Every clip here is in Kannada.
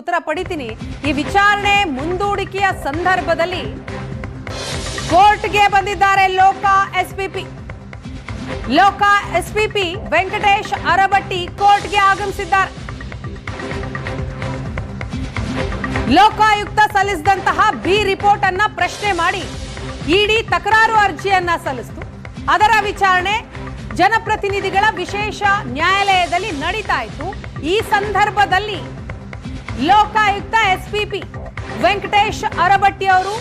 ಉತ್ತರ ಪಡಿತೀನಿ. ಈ ವಿಚಾರಣೆ ಮುಂದೂಡಿಕೆಯ ಸಂದರ್ಭದಲ್ಲಿ ಕೋರ್ಟ್ಗೆ ಬಂದಿದ್ದಾರೆ ಲೋಕ ಎಸ್ಪಿಪಿ. ಲೋಕ ಎಸ್ಪಿಪಿ ವೆಂಕಟೇಶ್ ಅರಬಟ್ಟಿ ಕೋರ್ಟ್ಗೆ ಆಗಮಿಸಿದ್ದಾರೆ. ಲೋಕಾಯುಕ್ತ ಸಲ್ಲಿಸಿದಂತಹ ಬಿ ರಿಪೋರ್ಟ್ ಅನ್ನ ಪ್ರಶ್ನೆ ಮಾಡಿ ಇಡಿ ತಕರಾರು ಅರ್ಜಿಯನ್ನ ಸಲ್ಲಿಸಿತು. ಅದರ ವಿಚಾರಣೆ ಜನಪ್ರತಿನಿಧಿಗಳ ವಿಶೇಷ ನ್ಯಾಯಾಲಯದಲ್ಲಿ ನಡೀತಾ ಇತ್ತು. ಈ ಸಂದರ್ಭದಲ್ಲಿ ಲೋಕಾಯುಕ್ತ ಎಸ್ಪಿಪಿ ವೆಂಕಟೇಶ್ ಅರಬಟ್ಟಿ ಅವರು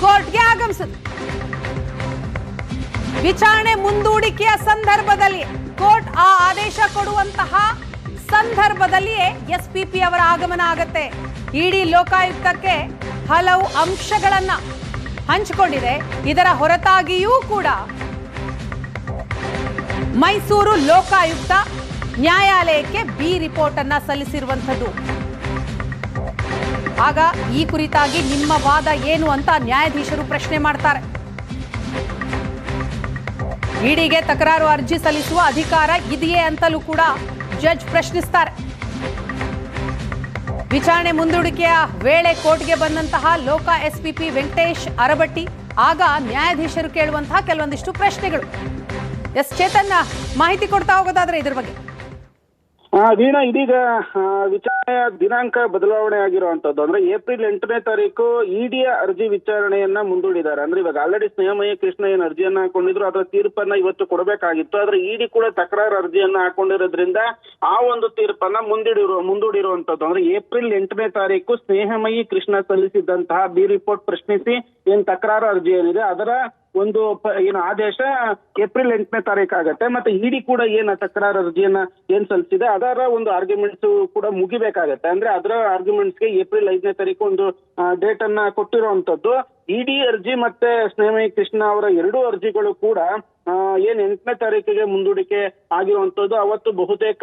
ಕೋರ್ಟ್ಗೆ ಆಗಮಿಸಿದ್ರು. ವಿಚಾರಣೆ ಮುಂದೂಡಿಕೆಯ ಸಂದರ್ಭದಲ್ಲಿ ಕೋರ್ಟ್ ಆ ಆದೇಶ ಕೊಡುವಂತಹ ಸಂದರ್ಭದಲ್ಲಿಯೇ ಎಸ್ಪಿಪಿ ಅವರ ಆಗಮನ ಆಗತ್ತೆ. ಇಡೀ ಲೋಕಾಯುಕ್ತಕ್ಕೆ ಹಲವು ಅಂಶಗಳನ್ನ ಹಂಚಿಕೊಂಡಿದೆ. ಇದರ ಹೊರತಾಗಿಯೂ ಕೂಡ ಮೈಸೂರು ಲೋಕಾಯುಕ್ತ ನ್ಯಾಯಾಲಯಕ್ಕೆ ಬಿ ರಿಪೋರ್ಟ್ ಅನ್ನ ಸಲ್ಲಿಸಿರುವಂಥದ್ದು. ಆಗ ಈ ಕುರಿತಾಗಿ ನಿಮ್ಮ ವಾದ ಏನು ಅಂತ ನ್ಯಾಯಾಧೀಶರು ಪ್ರಶ್ನೆ ಮಾಡ್ತಾರೆ. ಇಡಿಗೆ ತಕರಾರು ಅರ್ಜಿ ಸಲ್ಲಿಸುವ ಅಧಿಕಾರ ಇದೆಯೇ ಅಂತಲೂ ಕೂಡ ಜಡ್ಜ್ ಪ್ರಶ್ನಿಸ್ತಾರೆ. ವಿಚಾರಣೆ ಮುಂದೂಡಿಕೆಯ ವೇಳೆ ಕೋರ್ಟ್ಗೆ ಬಂದಂತಹ ಲೋಕ ಎಸ್ಪಿಪಿ ವೆಂಕಟೇಶ್ ಅರಬಟ್ಟಿ, ಆಗ ನ್ಯಾಯಾಧೀಶರು ಕೇಳುವಂತಹ ಕೆಲವೊಂದಿಷ್ಟು ಪ್ರಶ್ನೆಗಳು. ಎಸ್. ಚೇತನ್, ಮಾಹಿತಿ ಕೊಡ್ತಾ ಹೋಗೋದಾದ್ರೆ ಇದ್ರ ಬಗ್ಗೆ. ವೀಣಾ, ಇದೀಗ ವಿಚಾರಣೆಯ ದಿನಾಂಕ ಬದಲಾವಣೆ ಆಗಿರುವಂತದ್ದು. ಅಂದ್ರೆ ಏಪ್ರಿಲ್ ಎಂಟನೇ ತಾರೀಕು ಇಡಿಯ ಅರ್ಜಿ ವಿಚಾರಣೆಯನ್ನ ಮುಂದೂಡಿದ್ದಾರೆ. ಅಂದ್ರೆ ಇವಾಗ ಆಲ್ರೆಡಿ ಸ್ನೇಹಮಯ ಕೃಷ್ಣ ಏನ್ ಅರ್ಜಿಯನ್ನ ಹಾಕೊಂಡಿದ್ರು, ಅದರ ತೀರ್ಪನ್ನ ಇವತ್ತು ಕೊಡಬೇಕಾಗಿತ್ತು. ಆದ್ರೆ ಇಡಿ ಕೂಡ ತಕರಾರು ಅರ್ಜಿಯನ್ನ ಹಾಕೊಂಡಿರೋದ್ರಿಂದ ಆ ಒಂದು ತೀರ್ಪನ್ನ ಮುಂದಿಡಿರುವ ಮುಂದೂಡಿರುವಂತದ್ದು. ಅಂದ್ರೆ ಏಪ್ರಿಲ್ ಎಂಟನೇ ತಾರೀಕು ಸ್ನೇಹಮಯಿ ಕೃಷ್ಣ ಸಲ್ಲಿಸಿದ್ದಂತಹ ಬಿ ರಿಪೋರ್ಟ್ ಪ್ರಶ್ನಿಸಿ ಏನ್ ತಕರಾರು ಅರ್ಜಿ ಏನಿದೆ, ಅದರ ಒಂದು ಏನು ಆದೇಶ ಏಪ್ರಿಲ್ ಎಂಟನೇ ತಾರೀಕು ಆಗತ್ತೆ, ಮತ್ತೆ ಇಡಿ ಕೂಡ ಏನ್ ತಕರಾರು ಅರ್ಜಿಯನ್ನ ಏನ್ ಸಲ್ಲಿಸಿದೆ, ಅದರ ಒಂದು ಆರ್ಗ್ಯುಮೆಂಟ್ಸ್ ಕೂಡ ಮುಗಿಬೇಕಾಗತ್ತೆ. ಅಂದ್ರೆ ಅದರ ಆರ್ಗ್ಯುಮೆಂಟ್ಸ್ಗೆ ಏಪ್ರಿಲ್ ಐದನೇ ತಾರೀಕು ಒಂದು ಡೇಟ್ ಅನ್ನ ಕೊಟ್ಟಿರುವಂತದ್ದು. ಇಡಿ ಅರ್ಜಿ ಮತ್ತೆ ಸ್ನೇಹಮಯಿ ಕೃಷ್ಣ ಅವರ ಎರಡೂ ಅರ್ಜಿಗಳು ಕೂಡ ಏನ್ ಎಂಟನೇ ತಾರೀಕಿಗೆ ಮುಂದೂಡಿಕೆ ಆಗಿರುವಂತದ್ದು. ಅವತ್ತು ಬಹುತೇಕ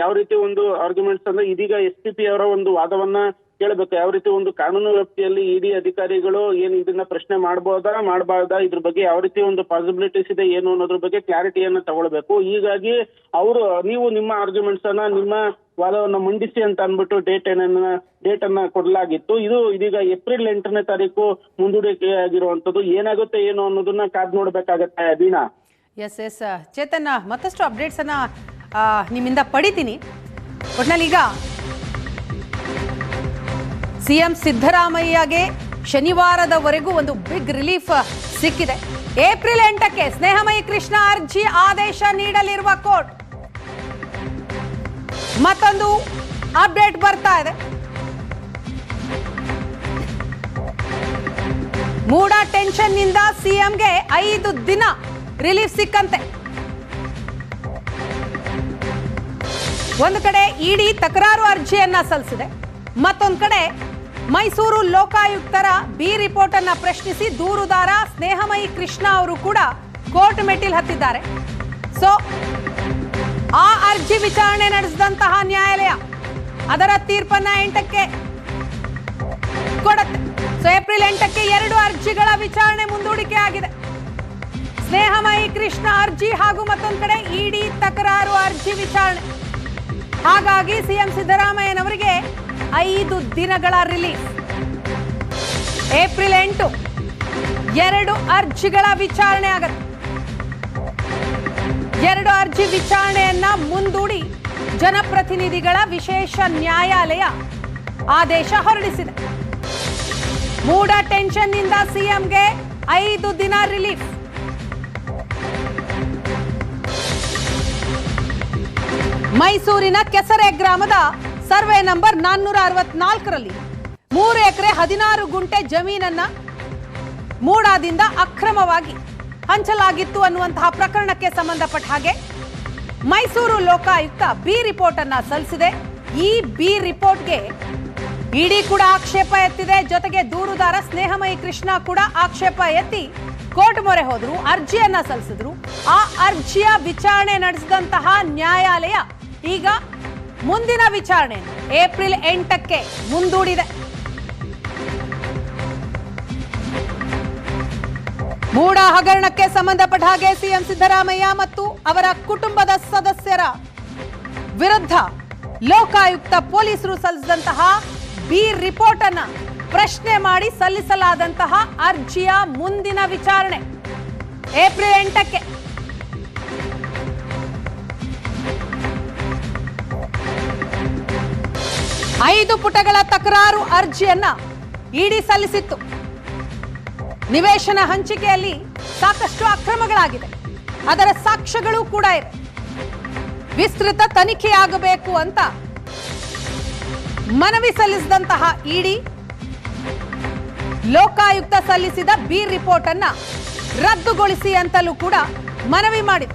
ಯಾವ ರೀತಿ ಒಂದು ಆರ್ಗ್ಯುಮೆಂಟ್ಸ್ ಅಂದ್ರೆ ಇದೀಗ ಎಸ್ ಪಿ ಪಿ ಅವರ ಒಂದು ವಾದವನ್ನ ಕೇಳಬೇಕು. ಯಾವ ರೀತಿ ಒಂದು ಕಾನೂನು ವ್ಯಾಪ್ತಿಯಲ್ಲಿ ಇಡಿ ಅಧಿಕಾರಿಗಳು ಏನ್ ಇದನ್ನ ಪ್ರಶ್ನೆ ಮಾಡಬಹುದಾ ಮಾಡಬಾರ್ದಾ, ಇದ್ರ ಬಗ್ಗೆ ಯಾವ ರೀತಿ ಒಂದು ಪಾಸಿಬಿಲಿಟೀಸ್ ಇದೆ ಏನು ಅನ್ನೋದ್ರ ಬಗ್ಗೆ ಕ್ಲಾರಿಟಿಯನ್ನ ತಗೊಳ್ಬೇಕು. ಹೀಗಾಗಿ ಅವರು, ನೀವು ನಿಮ್ಮ ಆರ್ಗ್ಯುಮೆಂಟ್ಸ್ ಅನ್ನ ನಿಮ್ಮ ವಾದವನ್ನ ಮಂಡಿಸಿ ಅಂತ ಅನ್ಬಿಟ್ಟು ಡೇಟ್ ಏನನ್ನ ಡೇಟ್ ಅನ್ನ ಕೊಡಲಾಗಿತ್ತು. ಇದು ಇದೀಗ ಏಪ್ರಿಲ್ ಎಂಟನೇ ತಾರೀಕು ಮುಂದೂಡಿಕೆ ಆಗಿರುವಂತದ್ದು ಏನಾಗುತ್ತೆ ಏನು ಅನ್ನೋದನ್ನ ಕಾದ್ ನೋಡ್ಬೇಕಾಗತ್ತೆ ವೀಣಾ ಎಸ್ ಎಸ್ ಚೇತನ್ ಮತ್ತಷ್ಟು ಅಪ್ಡೇಟ್ಸ್ ಅನ್ನ ನಿಮ್ಮಿಂದ ಪಡಿತೀನಿ. ಒಟ್ನಲ್ಲಿ ಈಗ ಸಿಎಂ ಸಿದ್ದರಾಮಯ್ಯಗೆ ಶನಿವಾರದವರೆಗೂ ಒಂದು ಬಿಗ್ ರಿಲೀಫ್ ಸಿಕ್ಕಿದೆ. ಏಪ್ರಿಲ್ ಎಂಟಕ್ಕೆ ಸ್ನೇಹಮಯಿ ಕೃಷ್ಣ ಅರ್ಜಿ ಆದೇಶ ನೀಡಲಿರುವ ಕೋರ್ಟ್. ಮತ್ತೊಂದು ಅಪ್ಡೇಟ್ ಬರ್ತಾ ಇದೆ. ಮೂಡ ಟೆನ್ಷನ್ನಿಂದ ಸಿಎಂಗೆ ಐದು ದಿನ ರಿಲೀಫ್ ಸಿಕ್ಕಂತೆ. ಒಂದು ಕಡೆ ಇಡಿ ತಕರಾರು ಅರ್ಜಿಯನ್ನ ಸಲ್ಲಿಸಿದೆ. ಮತ್ತೊಂದು ಕಡೆ ಮೈಸೂರು ಲೋಕಾಯುಕ್ತರ ಬಿ ರಿಪೋರ್ಟ್ ಅನ್ನ ಪ್ರಶ್ನಿಸಿ ದೂರುದಾರ ಸ್ನೇಹಮಯಿ ಕೃಷ್ಣ ಅವರು ಕೂಡ ಕೋರ್ಟ್ ಮೆಟ್ಟಿಲ್ ಹತ್ತಿದ್ದಾರೆ. ಸೊ ಆ ಅರ್ಜಿ ವಿಚಾರಣೆ ನಡೆಸಿದಂತಹ ನ್ಯಾಯಾಲಯ ಅದರ ತೀರ್ಪನ್ನ ಎಂಟಕ್ಕೆ ಕೊಡುತ್ತೆ. ಸೊ ಏಪ್ರಿಲ್ ಎಂಟಕ್ಕೆ ಎರಡು ಅರ್ಜಿಗಳ ವಿಚಾರಣೆ ಮುಂದೂಡಿಕೆ ಆಗಿದೆ. ಸ್ನೇಹಮಯಿ ಕೃಷ್ಣ ಅರ್ಜಿ ಹಾಗೂ ಮತ್ತೊಂದು ಕಡೆ ಇಡಿ ತಕರಾರು ಅರ್ಜಿ ವಿಚಾರಣೆ. ಹಾಗಾಗಿ ಸಿಎಂ ಸಿದ್ದರಾಮಯ್ಯನವರಿಗೆ ಐದು ದಿನಗಳ ರಿಲೀಫ್ ಏಪ್ರಿಲ್ ಎಂಟು, ಎರಡು ಅರ್ಜಿಗಳ ವಿಚಾರಣೆ ಆಗತ್ತೆ. ಎರಡು ಅರ್ಜಿ ವಿಚಾರಣೆಯನ್ನ ಮುಂದೂಡಿ ಜನಪ್ರತಿನಿಧಿಗಳ ವಿಶೇಷ ನ್ಯಾಯಾಲಯ ಆದೇಶ ಹೊರಡಿಸಿದೆ. ಮೂಡ ಟೆನ್ಷನ್ನಿಂದ ಸಿಎಂಗೆ ಐದು ದಿನ ರಿಲೀಫ್ ಮೈಸೂರಿನ ಕೆಸರೆ ಗ್ರಾಮದ ಸರ್ವೆ ನಂಬರ್ ನಾನ್ನೂರ ಅರವತ್ನಾಲ್ಕರಲ್ಲಿ ಮೂರು ಎಕರೆ ಹದಿನಾರು ಗುಂಟೆ ಜಮೀನನ್ನ ಮೂಡಾದಿಂದ ಅಕ್ರಮವಾಗಿ ಹಂಚಲಾಗಿತ್ತು ಅನ್ನುವಂತಹ ಪ್ರಕರಣಕ್ಕೆ ಸಂಬಂಧಪಟ್ಟ ಹಾಗೆ ಮೈಸೂರು ಲೋಕಾಯುಕ್ತ ಬಿ ರಿಪೋರ್ಟ್ ಅನ್ನ ಸಲ್ಲಿಸಿದೆ. ಈ ಬಿ ರಿಪೋರ್ಟ್ಗೆ ಇಡಿ ಕೂಡ ಆಕ್ಷೇಪ ಎತ್ತಿದೆ. ಜೊತೆಗೆ ದೂರುದಾರ ಸ್ನೇಹಮಯಿ ಕೃಷ್ಣ ಕೂಡ ಆಕ್ಷೇಪ ಎತ್ತಿ ಕೋರ್ಟ್ ಮೊರೆ ಹೋದ್ರು, ಅರ್ಜಿಯನ್ನ ಸಲ್ಲಿಸಿದ್ರು. ಆ ಅರ್ಜಿಯ ವಿಚಾರಣೆ ನಡೆಸಿದಂತಹ ನ್ಯಾಯಾಲಯ ಈಗ ಮುಂದಿನ ವಿಚಾರಣೆ ಏಪ್ರಿಲ್ ಎಂಟಕ್ಕೆ ಮುಂದೂಡಿದೆ. ಮೂಡ ಹಗರಣಕ್ಕೆ ಸಂಬಂಧಪಟ್ಟ ಹಾಗೆ ಸಿಎಂ ಸಿದ್ದರಾಮಯ್ಯ ಮತ್ತು ಅವರ ಕುಟುಂಬದ ಸದಸ್ಯರ ವಿರುದ್ಧ ಲೋಕಾಯುಕ್ತ ಪೊಲೀಸರು ಸಲ್ಲಿಸಿದಂತಹ ಬಿ ರಿಪೋರ್ಟ್ ಅನ್ನ ಪ್ರಶ್ನೆ ಮಾಡಿ ಸಲ್ಲಿಸಲಾದಂತಹ ಅರ್ಜಿಯ ಮುಂದಿನ ವಿಚಾರಣೆ ಏಪ್ರಿಲ್ ಎಂಟಕ್ಕೆ. ಐದು ಪುಟಗಳ ತಕರಾರು ಅರ್ಜಿಯನ್ನ ಇಡಿ ಸಲ್ಲಿಸಿತ್ತು. ನಿವೇಶನ ಹಂಚಿಕೆಯಲ್ಲಿ ಸಾಕಷ್ಟು ಅಕ್ರಮಗಳಾಗಿದೆ. ಅದರ ಸಾಕ್ಷ್ಯಗಳು ಕೂಡ ಇವೆ ವಿಸ್ತೃತ ತನಿಖೆಯಾಗಬೇಕು ಅಂತ ಮನವಿ ಸಲ್ಲಿಸಿದಂತಹ ಇಡಿ ಲೋಕಾಯುಕ್ತ ಸಲ್ಲಿಸಿದ ಬಿ ರಿಪೋರ್ಟ್ ಅನ್ನ ರದ್ದುಗೊಳಿಸಿ ಅಂತಲೂ ಕೂಡ ಮನವಿ ಮಾಡಿದೆ.